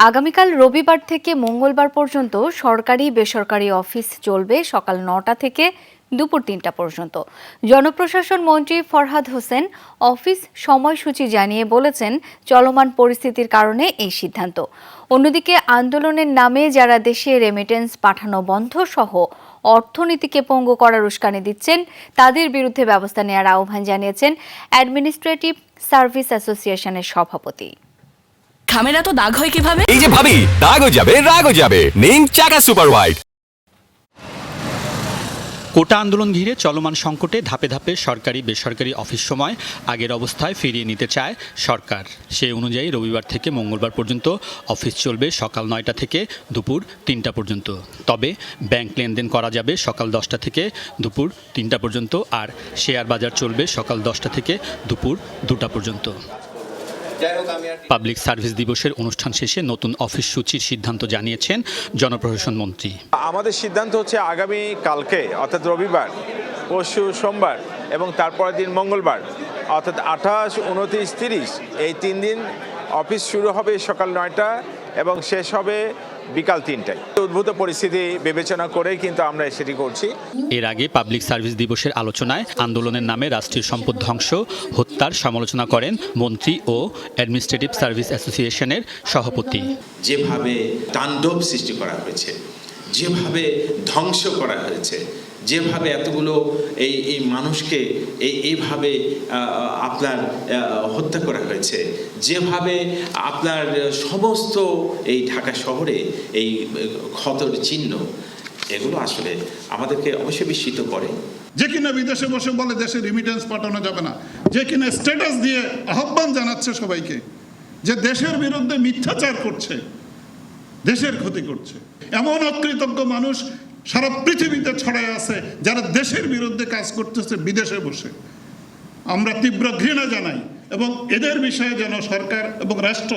আগামীকাল রবিবার থেকে মঙ্গলবার পর্যন্ত সরকারি, বেসরকারি অফিস চলবে সকাল নটা থেকে দুপুর তিনটা পর্যন্ত। জনপ্রশাসন মন্ত্রী ফরহাদ হোসেন অফিস সময়সূচি জানিয়ে বলেছেন, চলমান পরিস্থিতির কারণে এই সিদ্ধান্ত। অন্যদিকে আন্দোলনের নামে যারা দেশে রেমিটেন্স পাঠানো বন্ধ সহ অর্থনীতিকে পঙ্গু করার উস্কানি দিচ্ছেন, তাদের বিরুদ্ধে ব্যবস্থা নেওয়ার আহ্বান জানিয়েছেন অ্যাডমিনিস্ট্রেটিভ সার্ভিস অ্যাসোসিয়েশনের সভাপতি। খামেরা তো দাগ হয় কীভাবে? এই যে ভাবি দাগও যাবে রাগও যাবে। নিন চাকা সুপার হোয়াইট কোটা আন্দোলন ঘিরে চলমান সংকটে ধাপে ধাপে সরকারি বেসরকারি অফিস সময় আগের অবস্থায় ফিরিয়ে নিতে চায় সরকার। সেই অনুযায়ী রবিবার থেকে মঙ্গলবার পর্যন্ত অফিস চলবে সকাল নয়টা থেকে দুপুর তিনটা পর্যন্ত। তবে ব্যাংক লেনদেন করা যাবে সকাল দশটা থেকে দুপুর তিনটা পর্যন্ত আর শেয়ার বাজার চলবে সকাল দশটা থেকে দুপুর দুটা পর্যন্ত। পাবলিক সার্ভিস দিবসের অনুষ্ঠান শেষে নতুন অফিস সূচির সিদ্ধান্ত জানিয়েছেন জনপ্রশাসন মন্ত্রী। আমাদের সিদ্ধান্ত হচ্ছে আগামী কালকে, অর্থাৎ রবিবার, পরশু সোমবার এবং তারপরের দিন মঙ্গলবার, অর্থাৎ আঠাশ, উনত্রিশ, তিরিশ, এই তিন দিন অফিস শুরু হবে সকাল নয়টা এবং শেষ হবে বিকাল তিনটায়। উদ্ভূত পরিস্থিতি বিবেচনা করেই কিন্তু আমরা সেটি করছি। এর আগে পাবলিক সার্ভিস দিবসের আলোচনায় আন্দোলনের নামে রাষ্ট্রীয় সম্পদ ধ্বংস হত্যার সমালোচনা করেন মন্ত্রী ও অ্যাডমিনিস্ট্রেটিভ সার্ভিস অ্যাসোসিয়েশনের সভাপতি। যেভাবে তাণ্ডব সৃষ্টি করা হয়েছে যেভাবে ধ্বংস করা হয়েছে, যেভাবে এতগুলো এই এই মানুষকে এই, এইভাবে আপনার হত্যা করা হয়েছে, যেভাবে আপনার সমস্ত এই ঢাকা শহরে এই ক্ষতর চিহ্ন, এগুলো আসলে আমাদেরকে অবশ্যই বিস্মিত করে। যে কিনা বিদেশে বসে বলে দেশে রিমিটেন্স পাঠানো যাবে না, যে কিনা স্ট্যাটাস দিয়ে আহ্বান জানাচ্ছে সবাইকে, যে দেশের বিরুদ্ধে মিথ্যাচার করছে। দেশের ক্ষতি করছে। এমন অকৃতজ্ঞ মানুষ সারা পৃথিবীতে ছড়ায় আছে যারা দেশের বিরুদ্ধে কাজ করতেছে বিদেশে বসে। আমরা তীব্র ঘৃণা জানাই এবং এদের বিষয়ে যেন সরকার এবং রাষ্ট্র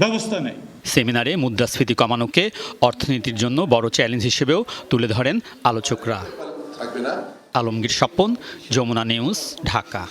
ব্যবস্থা নেয়। সেমিনারে মুদ্রাস্ফীতি কমানোকে অর্থনীতির জন্য বড় চ্যালেঞ্জ হিসেবেও তুলে ধরেন আলোচকরা। আলমগীর স্বপন যমুনা নিউজ ঢাকা।